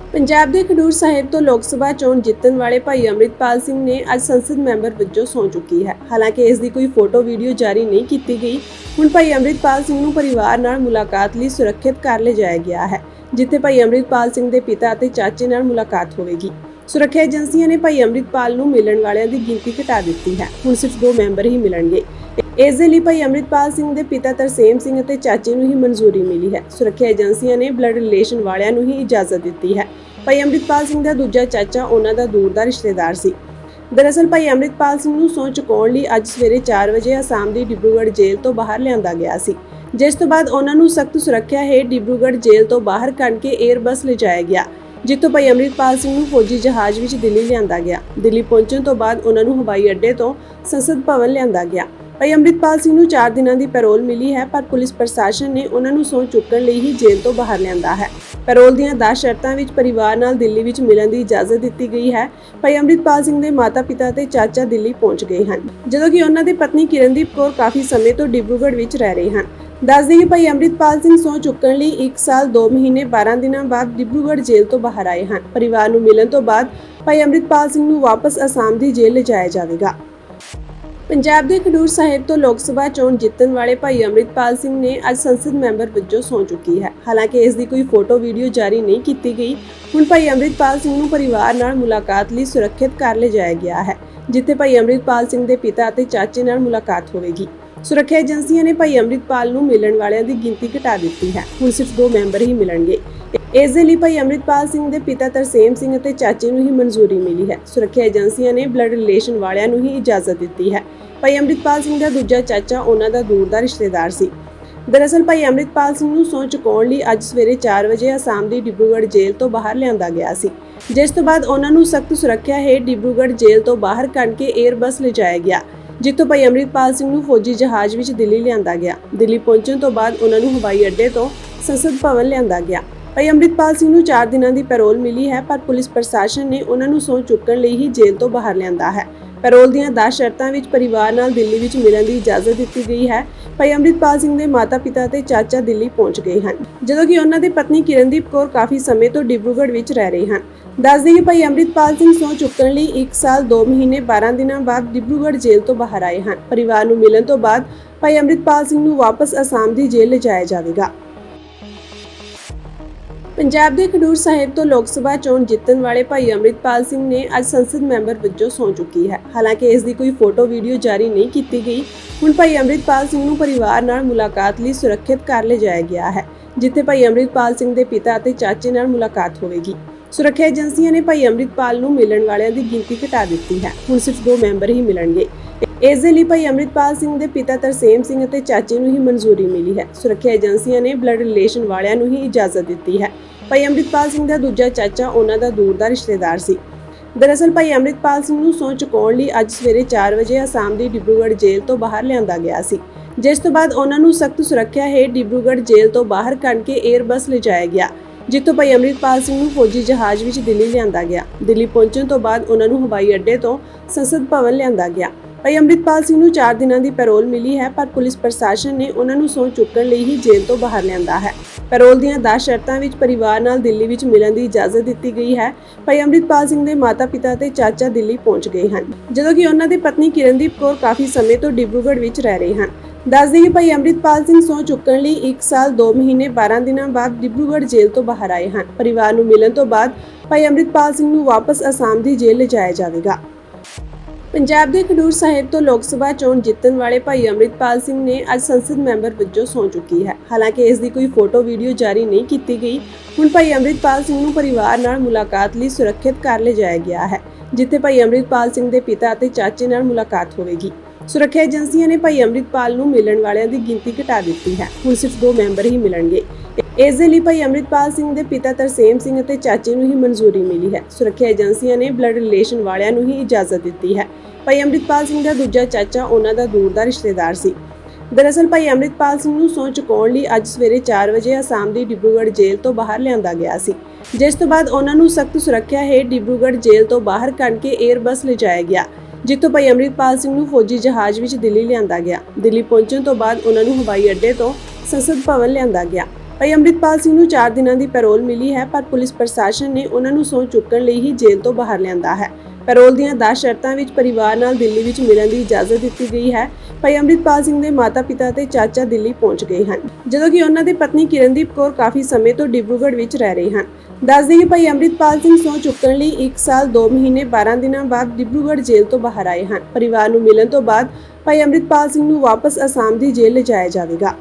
ਪੰਜਾਬ ਦੇ ਖਡੂਰ ਸਾਹਿਬ ਤੋਂ ਲੋਕ ਸਭਾ ਚੋਣ ਜਿੱਤਣ ਵਾਲੇ ਭਾਈ ਅੰਮ੍ਰਿਤਪਾਲ ਸਿੰਘ ਨੇ ਅੱਜ ਸੰਸਦ ਮੈਂਬਰ ਵਜੋਂ ਸਹੁੰ ਚੁੱਕੀ ਹੈ। ਹਾਲਾਂਕਿ ਇਸ ਦੀ ਕੋਈ ਫੋਟੋ ਵੀਡੀਓ ਜਾਰੀ ਨਹੀਂ ਕੀਤੀ ਗਈ। ਹੁਣ ਭਾਈ ਅੰਮ੍ਰਿਤਪਾਲ ਸਿੰਘ ਨੂੰ ਪਰਿਵਾਰ ਨਾਲ ਮੁਲਾਕਾਤ ਲਈ ਸੁਰੱਖਿਅਤ ਕਰ ਲਿਜਾਇਆ ਗਿਆ ਹੈ, ਜਿੱਥੇ ਭਾਈ ਅੰਮ੍ਰਿਤਪਾਲ ਸਿੰਘ ਦੇ ਪਿਤਾ ਅਤੇ ਚਾਚੇ ਨਾਲ ਮੁਲਾਕਾਤ ਹੋਵੇਗੀ। ਸੁਰੱਖਿਆ ਏਜੰਸੀਆਂ ਨੇ ਭਾਈ ਅੰਮ੍ਰਿਤਪਾਲ ਨੂੰ ਮਿਲਣ ਵਾਲਿਆਂ ਦੀ ਗਿਣਤੀ ਘਟਾ ਦਿੱਤੀ ਹੈ। ਹੁਣ ਸਿਰਫ ਦੋ ਮੈਂਬਰ ਹੀ ਮਿਲਣਗੇ। ਇਸ ਦੇ ਲਈ ਭਾਈ ਅੰਮ੍ਰਿਤਪਾਲ ਸਿੰਘ ਦੇ ਪਿਤਾ ਤਰਸੇਮ ਸਿੰਘ ਅਤੇ ਚਾਚੇ ਨੂੰ ਹੀ ਮਨਜ਼ੂਰੀ ਮਿਲੀ ਹੈ। ਸੁਰੱਖਿਆ ਏਜੰਸੀਆਂ ਨੇ ਬਲੱਡ ਰਿਲੇਸ਼ਨ ਵਾਲਿਆਂ ਨੂੰ ਹੀ ਇਜਾਜ਼ਤ ਦਿੱਤੀ ਹੈ। ਭਾਈ ਅੰਮ੍ਰਿਤਪਾਲ ਸਿੰਘ ਦਾ ਦੂਜਾ ਚਾਚਾ, ਉਹਨਾਂ ਦਾ ਦੂਰ ਦਾ ਰਿਸ਼ਤੇਦਾਰ ਸੀ। ਦਰਅਸਲ ਭਾਈ ਅੰਮ੍ਰਿਤਪਾਲ ਸਿੰਘ ਨੂੰ ਸਹੁੰ ਚੁਕਾਉਣ ਲਈ ਅੱਜ ਸਵੇਰੇ 4 ਵਜੇ ਅਸਾਮ ਦੀ ਡਿਬਰੂਗੜ੍ਹ ਜੇਲ੍ਹ ਤੋਂ ਬਾਹਰ ਲਿਆਂਦਾ ਗਿਆ ਸੀ। ਜਿਸ ਤੋਂ ਬਾਅਦ ਉਹਨਾਂ ਨੂੰ ਸਖਤ ਸੁਰੱਖਿਆ ਹੇਠ ਡਿਬਰੂਗੜ੍ਹ ਜੇਲ੍ਹ ਤੋਂ ਬਾਹਰ ਕੱਢ ਕੇ 에ਅਰ ਬੱਸ ਲਿਜਾਇਆ ਗਿਆ, ਜਿੱਥੋਂ ਭਾਈ ਅੰਮ੍ਰਿਤਪਾਲ ਸਿੰਘ ਨੂੰ ਫੌਜੀ ਜਹਾਜ਼ ਵਿੱਚ ਦਿੱਲੀ ਲਿਆਂਦਾ ਗਿਆ। ਦਿੱਲੀ ਪਹੁੰਚਣ ਤੋਂ ਬਾਅਦ ਉਹਨਾਂ ਨੂੰ ਹਵਾਈ ਅੱਡੇ ਤੋਂ ਸੰਸਦ ਭਵਨ ਲਿਆਂਦਾ ਗਿਆ। ਭਾਈ ਅੰਮ੍ਰਿਤਪਾਲ ਸਿੰਘ ਨੂੰ 4 ਦਿਨਾਂ ਦੀ ਪੈਰੋਲ ਮਿਲੀ ਹੈ, ਪਰ ਪੁਲਿਸ ਪ੍ਰਸ਼ਾਸਨ ਨੇ ਉਹਨਾਂ ਨੂੰ ਸਹੁੰ ਚੁੱਕਣ ਲਈ ਹੀ ਜੇਲ੍ਹ ਤੋਂ ਬਾਹਰ ਲਿਆਂਦਾ ਹੈ। ਪੈਰੋਲ ਦੀਆਂ 10 ਸ਼ਰਤਾਂ ਵਿੱਚ ਪਰਿਵਾਰ ਨਾਲ ਦਿੱਲੀ ਵਿੱਚ ਮਿਲਣ ਦੀ ਇਜਾਜ਼ਤ ਦਿੱਤੀ ਗਈ ਹੈ। ਭਾਈ ਅੰਮ੍ਰਿਤਪਾਲ ਸਿੰਘ ਦੇ ਮਾਤਾ-ਪਿਤਾ ਤੇ ਚਾਚਾ ਦਿੱਲੀ ਪਹੁੰਚ ਗਏ ਹਨ। ਜਦੋਂ ਕਿ ਉਹਨਾਂ ਦੀ ਪਤਨੀ ਕਿਰਨਦੀਪ ਕੌਰ ਕਾਫੀ ਸਮੇਂ ਤੋਂ ਡਿਬਰੂਗੜ੍ਹ ਵਿੱਚ ਰਹਿ ਰਹੇ ਹਨ। ਦੱਸਦੇ ਕਿ ਭਾਈ ਅੰਮ੍ਰਿਤਪਾਲ ਸਿੰਘ ਸਹੁੰ ਚੁੱਕਣ ਲਈ 1 ਸਾਲ 2 ਮਹੀਨੇ 12 ਦਿਨਾਂ ਬਾਅਦ ਡਿਬਰੂਗੜ੍ਹ ਜੇਲ੍ਹ ਤੋਂ ਬਾਹਰ ਆਏ ਹਨ। ਪਰਿਵਾਰ ਨੂੰ ਮਿਲਣ ਤੋਂ ਬਾਅਦ ਭਾਈ ਅੰਮ੍ਰਿਤਪਾਲ ਸਿੰਘ ਨੂੰ ਵਾਪਸ ਅਸਾਮ ਦੀ ਜੇਲ੍ਹ ਲਿਜਾਇਆ ਜਾਵੇਗਾ। ਪੰਜਾਬ ਦੇ ਖਡੂਰ ਸਾਹਿਬ ਤੋਂ ਲੋਕ ਸਭਾ ਚੋਣ ਜਿੱਤਣ ਵਾਲੇ ਭਾਈ ਅੰਮ੍ਰਿਤਪਾਲ ਸਿੰਘ ਨੇ ਅੱਜ ਸੰਸਦ ਮੈਂਬਰ ਵਜੋਂ ਸੌਂ ਚੁੱਕੀ ਹੈ। ਹਾਲਾਂਕਿ ਇਸ ਦੀ ਕੋਈ ਫੋਟੋ ਵੀਡੀਓ ਜਾਰੀ ਨਹੀਂ ਕੀਤੀ ਗਈ। ਹੁਣ ਭਾਈ ਅੰਮ੍ਰਿਤਪਾਲ ਸਿੰਘ ਨੂੰ ਪਰਿਵਾਰ ਨਾਲ ਮੁਲਾਕਾਤ ਲਈ ਸੁਰੱਖਿਅਤ ਕਰ ਲਿਜਾਇਆ ਗਿਆ ਹੈ, ਜਿੱਥੇ ਭਾਈ ਅੰਮ੍ਰਿਤਪਾਲ ਸਿੰਘ ਦੇ ਪਿਤਾ ਅਤੇ ਚਾਚੇ ਨਾਲ ਮੁਲਾਕਾਤ ਹੋਵੇਗੀ। ਸੁਰੱਖਿਆ ਏਜੰਸੀਆਂ ਨੇ ਭਾਈ ਅੰਮ੍ਰਿਤਪਾਲ ਨੂੰ ਮਿਲਣ ਵਾਲਿਆਂ ਦੀ ਗਿਣਤੀ ਘਟਾ ਦਿੱਤੀ ਹੈ। ਹੁਣ ਸਿਰਫ ਦੋ ਮੈਂਬਰ ਹੀ ਮਿਲਣਗੇ। ਇਸ ਦੇ ਲਈ ਭਾਈ ਅੰਮ੍ਰਿਤਪਾਲ ਸਿੰਘ ਦੇ ਪਿਤਾ ਤਰਸੇਮ ਸਿੰਘ ਅਤੇ ਚਾਚੇ ਨੂੰ ਹੀ ਮਨਜ਼ੂਰੀ ਮਿਲੀ ਹੈ। ਸੁਰੱਖਿਆ ਏਜੰਸੀਆਂ ਨੇ ਬਲੱਡ ਰਿਲੇਸ਼ਨ ਵਾਲਿਆਂ ਨੂੰ ਹੀ ਇਜਾਜ਼ਤ ਦਿੱਤੀ ਹੈ। ਭਾਈ ਅੰਮ੍ਰਿਤਪਾਲ ਸਿੰਘ ਦਾ ਦੂਜਾ ਚਾਚਾ, ਉਹਨਾਂ ਦਾ ਦੂਰ ਦਾ ਰਿਸ਼ਤੇਦਾਰ ਸੀ। ਦਰਅਸਲ ਭਾਈ ਅੰਮ੍ਰਿਤਪਾਲ ਸਿੰਘ ਨੂੰ ਸਹੁੰ ਚੁਕਾਉਣ ਲਈ ਅੱਜ ਸਵੇਰੇ 4 ਵਜੇ ਅਸਾਮ ਦੀ ਡਿਬਰੂਗੜ੍ਹ ਜੇਲ੍ਹ ਤੋਂ ਬਾਹਰ ਲਿਆਂਦਾ ਗਿਆ ਸੀ। ਜਿਸ ਤੋਂ ਬਾਅਦ ਉਹਨਾਂ ਨੂੰ ਸਖਤ ਸੁਰੱਖਿਆ ਹੇਠ ਡਿਬਰੂਗੜ੍ਹ ਜੇਲ੍ਹ ਤੋਂ ਬਾਹਰ ਕੱਢ ਕੇ 에ਅਰ ਬੱਸ ਲਿਜਾਇਆ ਗਿਆ, ਜਿੱਥੋਂ ਭਾਈ ਅੰਮ੍ਰਿਤਪਾਲ ਸਿੰਘ ਨੂੰ ਫੌਜੀ ਜਹਾਜ਼ ਵਿੱਚ ਦਿੱਲੀ ਲਿਆਂਦਾ ਗਿਆ। ਦਿੱਲੀ ਪਹੁੰਚਣ ਤੋਂ ਬਾਅਦ ਉਹਨਾਂ ਨੂੰ ਹਵਾਈ ਅੱਡੇ ਤੋਂ ਸੰਸਦ ਭਵਨ ਲਿਆਂਦਾ ਗਿਆ। ਭਾਈ ਅੰਮ੍ਰਿਤਪਾਲ ਸਿੰਘ ਨੂੰ 4 ਦਿਨਾਂ ਦੀ ਪੈਰੋਲ ਮਿਲੀ ਹੈ, ਪਰ ਪੁਲਿਸ ਪ੍ਰਸ਼ਾਸਨ ਨੇ ਉਹਨਾਂ ਨੂੰ ਸਹੁੰ ਚੁੱਕਣ ਲਈ ਹੀ ਜੇਲ੍ਹ ਤੋਂ ਬਾਹਰ ਲਿਆਂਦਾ ਹੈ। ਪੈਰੋਲ ਦੀਆਂ 10 ਸ਼ਰਤਾਂ ਵਿੱਚ ਪਰਿਵਾਰ ਨਾਲ ਦਿੱਲੀ ਵਿੱਚ ਮਿਲਣ ਦੀ ਇਜਾਜ਼ਤ ਦਿੱਤੀ ਗਈ ਹੈ। ਭਾਈ ਅੰਮ੍ਰਿਤਪਾਲ ਸਿੰਘ ਦੇ ਮਾਤਾ-ਪਿਤਾ ਤੇ ਚਾਚਾ ਦਿੱਲੀ ਪਹੁੰਚ ਗਏ ਹਨ। ਜਦੋਂ ਕਿ ਉਹਨਾਂ ਦੇ ਪਤਨੀ ਕਿਰਨਦੀਪ ਕੌਰ ਕਾਫੀ ਸਮੇਂ ਤੋਂ ਡਿਬਰੂਗੜ੍ਹ ਵਿੱਚ ਰਹਿ ਰਹੇ ਹਨ। ਦੱਸਦੇ ਕਿ ਭਾਈ ਅੰਮ੍ਰਿਤਪਾਲ ਸਿੰਘ ਸਹੁੰ ਚੁੱਕਣ ਲਈ 1 ਸਾਲ 2 ਮਹੀਨੇ 12 ਦਿਨਾਂ ਬਾਅਦ ਡਿਬਰੂਗੜ੍ਹ ਜੇਲ੍ਹ ਤੋਂ ਬਾਹਰ ਆਏ ਹਨ। ਪਰਿਵਾਰ ਨੂੰ ਮਿਲਣ ਤੋਂ ਬਾਅਦ ਭਾਈ ਅੰਮ੍ਰਿਤਪਾਲ ਸਿੰਘ ਨੂੰ ਵਾਪਸ ਅਸਾਮ ਦੀ ਜੇਲ੍ਹ ਲਿਜਾਇਆ ਜਾਵੇਗਾ। ਪੰਜਾਬ ਦੇ ਖਡੂਰ ਸਾਹਿਬ ਤੋਂ ਲੋਕ ਸਭਾ ਚੋਣ ਜਿੱਤਣ ਵਾਲੇ ਭਾਈ ਅੰਮ੍ਰਿਤਪਾਲ ਸਿੰਘ ਨੇ ਅੱਜ ਸੰਸਦ ਮੈਂਬਰ ਵਜੋਂ ਸਹੁੰ ਚੁੱਕੀ ਹੈ। ਹਾਲਾਂਕਿ ਇਸ ਦੀ ਕੋਈ ਫੋਟੋ ਵੀਡੀਓ ਜਾਰੀ ਨਹੀਂ ਕੀਤੀ ਗਈ। ਹੁਣ ਭਾਈ ਅੰਮ੍ਰਿਤਪਾਲ ਸਿੰਘ ਨੂੰ ਪਰਿਵਾਰ ਨਾਲ ਮੁਲਾਕਾਤ ਲਈ ਸੁਰੱਖਿਅਤ ਕਰ ਲਿਜਾਇਆ ਗਿਆ ਹੈ, ਜਿੱਥੇ ਭਾਈ ਅੰਮ੍ਰਿਤਪਾਲ ਸਿੰਘ ਦੇ ਪਿਤਾ ਅਤੇ ਚਾਚੇ ਨਾਲ ਮੁਲਾਕਾਤ ਹੋਵੇਗੀ। ਸੁਰੱਖਿਆ ਏਜੰਸੀਆਂ ਨੇ ਭਾਈ ਅੰਮ੍ਰਿਤਪਾਲ ਨੂੰ ਮਿਲਣ ਵਾਲਿਆਂ ਦੀ ਗਿਣਤੀ ਘਟਾ ਦਿੱਤੀ ਹੈ। ਹੁਣ ਸਿਰਫ ਦੋ ਮੈਂਬਰ ਹੀ ਮਿਲਣਗੇ। ਇਸ ਦੇ ਲਈ ਭਾਈ ਅੰਮ੍ਰਿਤਪਾਲ ਸਿੰਘ ਦੇ ਪਿਤਾ ਤਰਸੇਮ ਸਿੰਘ ਅਤੇ ਚਾਚੇ ਨੂੰ ਹੀ ਮਨਜ਼ੂਰੀ ਮਿਲੀ ਹੈ। ਸੁਰੱਖਿਆ ਏਜੰਸੀਆਂ ਨੇ ਬਲੱਡ ਰਿਲੇਸ਼ਨ ਵਾਲਿਆਂ ਨੂੰ ਹੀ ਇਜਾਜ਼ਤ ਦਿੱਤੀ ਹੈ। ਭਾਈ ਅੰਮ੍ਰਿਤਪਾਲ ਸਿੰਘ ਦਾ ਦੂਜਾ ਚਾਚਾ, ਉਹਨਾਂ ਦਾ ਦੂਰ ਦਾ ਰਿਸ਼ਤੇਦਾਰ ਸੀ। ਦਰਅਸਲ ਭਾਈ ਅੰਮ੍ਰਿਤਪਾਲ ਸਿੰਘ ਨੂੰ ਸਹੁੰ ਚੁਕਾਉਣ ਲਈ ਅੱਜ ਸਵੇਰੇ 4 ਵਜੇ ਅਸਾਮ ਦੀ ਡਿਬਰੂਗੜ੍ਹ ਜੇਲ੍ਹ ਤੋਂ ਬਾਹਰ ਲਿਆਂਦਾ ਗਿਆ ਸੀ। ਜਿਸ ਤੋਂ ਬਾਅਦ ਉਹਨਾਂ ਨੂੰ ਸਖਤ ਸੁਰੱਖਿਆ ਹੇਠ ਡਿਬਰੂਗੜ੍ਹ ਜੇਲ੍ਹ ਤੋਂ ਬਾਹਰ ਕੱਢ ਕੇ 에ਅਰ ਬੱਸ ਲਿਜਾਇਆ ਗਿਆ, ਜਿੱਥੋਂ ਭਾਈ ਅੰਮ੍ਰਿਤਪਾਲ ਸਿੰਘ ਨੂੰ ਫੌਜੀ ਜਹਾਜ਼ ਵਿੱਚ ਦਿੱਲੀ ਲਿਆਂਦਾ ਗਿਆ। ਦਿੱਲੀ ਪਹੁੰਚਣ ਤੋਂ ਬਾਅਦ ਉਹਨਾਂ ਨੂੰ ਹਵਾਈ ਅੱਡੇ ਤੋਂ ਸੰਸਦ ਭਵਨ ਲਿਆਂਦਾ ਗਿਆ। ਭਾਈ ਅੰਮ੍ਰਿਤਪਾਲ ਸਿੰਘ ਨੂੰ 4 ਦਿਨਾਂ ਦੀ ਪੈਰੋਲ ਮਿਲੀ ਹੈ, ਪਰ ਪੁਲਿਸ ਪ੍ਰਸ਼ਾਸਨ ਨੇ ਉਹਨਾਂ ਨੂੰ ਸਹੁੰ ਚੁੱਕਣ ਲਈ ਹੀ ਜੇਲ੍ਹ ਤੋਂ ਬਾਹਰ ਲਿਆਂਦਾ ਹੈ। ਪੈਰੋਲ ਦੀਆਂ 10 ਸ਼ਰਤਾਂ ਵਿੱਚ ਪਰਿਵਾਰ ਨਾਲ ਦਿੱਲੀ ਵਿੱਚ ਮਿਲਣ ਦੀ ਇਜਾਜ਼ਤ ਦਿੱਤੀ ਗਈ ਹੈ। ਭਾਈ ਅੰਮ੍ਰਿਤਪਾਲ ਸਿੰਘ ਦੇ ਮਾਤਾ-ਪਿਤਾ ਤੇ ਚਾਚਾ ਦਿੱਲੀ ਪਹੁੰਚ ਗਏ ਹਨ। ਜਦੋਂ ਕਿ ਉਹਨਾਂ ਦੀ ਪਤਨੀ ਕਿਰਨਦੀਪ ਕੌਰ ਕਾਫੀ ਸਮੇਂ ਤੋਂ ਡਿਬਰੂਗੜ੍ਹ ਵਿੱਚ ਰਹਿ ਰਹੇ ਹਨ। ਦੱਸਦੇ ਕਿ ਭਾਈ ਅੰਮ੍ਰਿਤਪਾਲ ਸਿੰਘ ਸਹੁੰ ਚੁੱਕਣ ਲਈ 1 ਸਾਲ 2 ਮਹੀਨੇ 12 ਦਿਨਾਂ ਬਾਅਦ ਡਿਬਰੂਗੜ੍ਹ ਜੇਲ੍ਹ ਤੋਂ ਬਾਹਰ ਆਏ ਹਨ। ਪਰਿਵਾਰ ਨੂੰ ਮਿਲਣ ਤੋਂ ਬਾਅਦ ਭਾਈ ਅੰਮ੍ਰਿਤਪਾਲ ਸਿੰਘ ਨੂੰ ਵਾਪਸ ਅਸਾਮ ਦੀ ਜੇਲ੍ਹ ਲਿਜਾਇਆ ਜਾਵੇਗਾ। ਪੰਜਾਬ ਦੇ ਖਡੂਰ ਸਾਹਿਬ ਤੋਂ ਲੋਕ ਸਭਾ ਚੋਣ ਜਿੱਤਣ ਵਾਲੇ ਭਾਈ ਅੰਮ੍ਰਿਤਪਾਲ ਸਿੰਘ ਨੇ ਅੱਜ ਸੰਸਦ ਮੈਂਬਰ ਵਜੋਂ ਸੌਂ ਚੁੱਕੀ ਹੈ। ਹਾਲਾਂਕਿ ਇਸ ਦੀ ਕੋਈ ਫੋਟੋ ਵੀਡੀਓ ਜਾਰੀ ਨਹੀਂ ਕੀਤੀ ਗਈ। ਹੁਣ ਭਾਈ ਅੰਮ੍ਰਿਤਪਾਲ ਸਿੰਘ ਨੂੰ ਪਰਿਵਾਰ ਨਾਲ ਮੁਲਾਕਾਤ ਲਈ ਸੁਰੱਖਿਅਤ ਕਰ ਲਿਜਾਇਆ ਗਿਆ ਹੈ, ਜਿੱਥੇ ਭਾਈ ਅੰਮ੍ਰਿਤਪਾਲ ਸਿੰਘ ਦੇ ਪਿਤਾ ਅਤੇ ਚਾਚੇ ਨਾਲ ਮੁਲਾਕਾਤ ਹੋਵੇਗੀ। ਸੁਰੱਖਿਆ ਏਜੰਸੀਆਂ ਨੇ ਭਾਈ ਅੰਮ੍ਰਿਤਪਾਲ ਨੂੰ ਮਿਲਣ ਵਾਲਿਆਂ ਦੀ ਗਿਣਤੀ ਘਟਾ ਦਿੱਤੀ ਹੈ। ਹੁਣ ਸਿਰਫ ਦੋ ਮੈਂਬਰ ਹੀ ਮਿਲਣਗੇ। ਇਸ ਦੇ ਲਈ ਭਾਈ ਅੰਮ੍ਰਿਤਪਾਲ ਸਿੰਘ ਦੇ ਪਿਤਾ ਤਰਸੇਮ ਸਿੰਘ ਅਤੇ ਚਾਚੇ ਨੂੰ ਹੀ ਮਨਜ਼ੂਰੀ ਮਿਲੀ ਹੈ। ਸੁਰੱਖਿਆ ਏਜੰਸੀਆਂ ਨੇ ਬਲੱਡ ਰਿਲੇਸ਼ਨ ਵਾਲਿਆਂ ਨੂੰ ਹੀ ਇਜਾਜ਼ਤ ਦਿੱਤੀ ਹੈ। ਭਾਈ ਅੰਮ੍ਰਿਤਪਾਲ ਸਿੰਘ ਦਾ ਦੂਜਾ ਚਾਚਾ ਉਹਨਾਂ ਦਾ ਦੂਰ ਦਾ ਰਿਸ਼ਤੇਦਾਰ ਸੀ। ਦਰਅਸਲ ਭਾਈ ਅੰਮ੍ਰਿਤਪਾਲ ਸਿੰਘ ਨੂੰ ਸਹੁੰ ਚੁਕਾਉਣ ਲਈ ਅੱਜ ਸਵੇਰੇ 4 ਵਜੇ ਅਸਾਮ ਦੀ ਡਿਬਰੂਗੜ੍ਹ ਜੇਲ੍ਹ ਤੋਂ ਬਾਹਰ ਲਿਆਂਦਾ ਗਿਆ ਸੀ। ਜਿਸ ਤੋਂ ਬਾਅਦ ਉਹਨਾਂ ਨੂੰ ਸਖਤ ਸੁਰੱਖਿਆ ਹੇਠ ਡਿਬਰੂਗੜ੍ਹ ਜੇਲ੍ਹ ਤੋਂ ਬਾਹਰ ਕੱਢ ਕੇ 에ਅਰ ਬੱਸ ਲਿਜਾਇਆ ਗਿਆ, ਜਿੱਥੋਂ ਭਾਈ ਅੰਮ੍ਰਿਤਪਾਲ ਸਿੰਘ ਨੂੰ ਫੌਜੀ ਜਹਾਜ਼ ਵਿੱਚ ਦਿੱਲੀ ਲਿਆਂਦਾ ਗਿਆ। ਦਿੱਲੀ ਪਹੁੰਚਣ ਤੋਂ ਬਾਅਦ ਉਹਨਾਂ ਨੂੰ ਹਵਾਈ ਅੱਡੇ ਤੋਂ ਸੰਸਦ ਭਵਨ ਲਿਆਂਦਾ ਗਿਆ। ਭਾਈ ਅੰਮ੍ਰਿਤਪਾਲ ਸਿੰਘ ਨੂੰ 4 ਦਿਨਾਂ ਦੀ ਪੈਰੋਲ ਮਿਲੀ ਹੈ, ਪਰ ਪੁਲਿਸ ਪ੍ਰਸ਼ਾਸਨ ਨੇ ਉਹਨਾਂ ਨੂੰ ਸਹੁੰ ਚੁੱਕਣ ਲਈ ਹੀ ਜੇਲ੍ਹ ਤੋਂ ਬਾਹਰ ਲਿਆਂਦਾ ਹੈ। ਪੈਰੋਲ ਦੀਆਂ 10 ਸ਼ਰਤਾਂ ਵਿੱਚ ਪਰਿਵਾਰ ਨਾਲ ਦਿੱਲੀ ਵਿੱਚ ਮਿਲਣ ਦੀ ਇਜਾਜ਼ਤ ਦਿੱਤੀ ਗਈ ਹੈ। ਭਾਈ ਅੰਮ੍ਰਿਤਪਾਲ ਸਿੰਘ ਦੇ ਮਾਤਾ-ਪਿਤਾ ਤੇ ਚਾਚਾ ਦਿੱਲੀ ਪਹੁੰਚ ਗਏ ਹਨ। ਜਦੋਂ ਕਿ ਉਹਨਾਂ ਦੀ ਪਤਨੀ ਕਿਰਨਦੀਪ ਕੌਰ ਕਾਫੀ ਸਮੇਂ ਤੋਂ ਡਿਬਰੂਗੜ੍ਹ ਵਿੱਚ ਰਹਿ ਰਹੇ ਹਨ। ਦੱਸਦੇ ਕਿ ਭਾਈ ਅੰਮ੍ਰਿਤਪਾਲ ਸਿੰਘ ਸਹੁੰ ਚੁੱਕਣ ਲਈ 1 ਸਾਲ 2 ਮਹੀਨੇ 12 ਦਿਨਾਂ ਬਾਅਦ ਡਿਬਰੂਗੜ੍ਹ ਜੇਲ੍ਹ ਤੋਂ ਬਾਹਰ ਆਏ ਹਨ। ਪਰਿਵਾਰ ਨੂੰ ਮਿਲਣ ਤੋਂ ਬਾਅਦ ਭਾਈ ਅੰਮ੍ਰਿਤਪਾਲ ਸਿੰਘ ਨੂੰ ਵਾਪਸ ਅਸਾਮ ਦੀ ਜੇਲ੍ਹ ਲਿਜਾਇਆ ਜਾਵੇਗਾ।